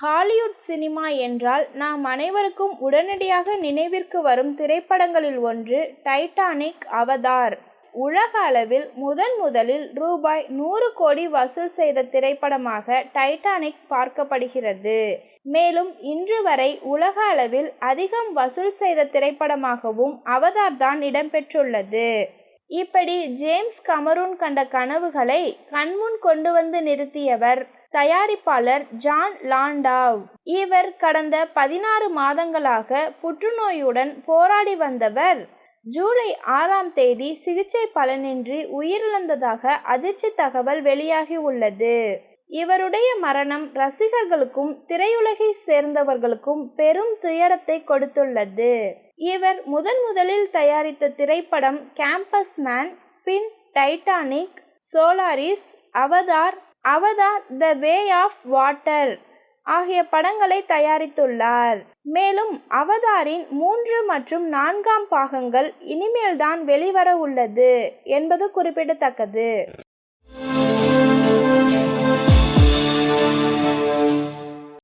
Hollywood cinema என்றால் நாம் அனைவருக்கும் உடனடியாக நினைவிற்கு வரும் திரைப்படங்களில் ஒன்று டைட்டானிக் அவதார். உலக அளவில் முதன் முதலில் ரூபாய் நூறு கோடி வசூல் செய்த திரைப்படமாக டைட்டானிக் பார்க்கப்படுகிறது. மேலும் இன்று வரை உலக அளவில் அதிகம் வசூல் செய்த திரைப்படமாகவும் அவதார் தான் இடம்பெற்றுள்ளது இப்படி ஜேம்ஸ் கமரூன் கண்ட கனவுகளை கண்முன் கொண்டு வந்து நிறுத்தியவர் தயாரிப்பாளர் ஜான் லாண்டாவ். இவர் கடந்த பதினாறு மாதங்களாக புற்றுநோயுடன் போராடி வந்தவர். ஜூலை ஆறாம் தேதி சிகிச்சை பலனின்றி உயிரிழந்ததாக அதிர்ச்சி தகவல் வெளியாகி உள்ளது. இவருடைய மரணம் ரசிகர்களுக்கும் திரையுலகை சேர்ந்தவர்களுக்கும் பெரும் துயரத்தை கொடுத்துள்ளது. இவர் முதன் முதலில் தயாரித்த திரைப்படம் campus man bin Titanic Solaris Avatar Avatar the Way of Water ஆகிய படங்களை தயாரித்துள்ளார். மேலும் அவதாரின் மூன்று மற்றும் நான்காம் பாகங்கள் இனிமேல்தான் வெளிவர உள்ளது என்பது குறிப்பிடத்தக்கது.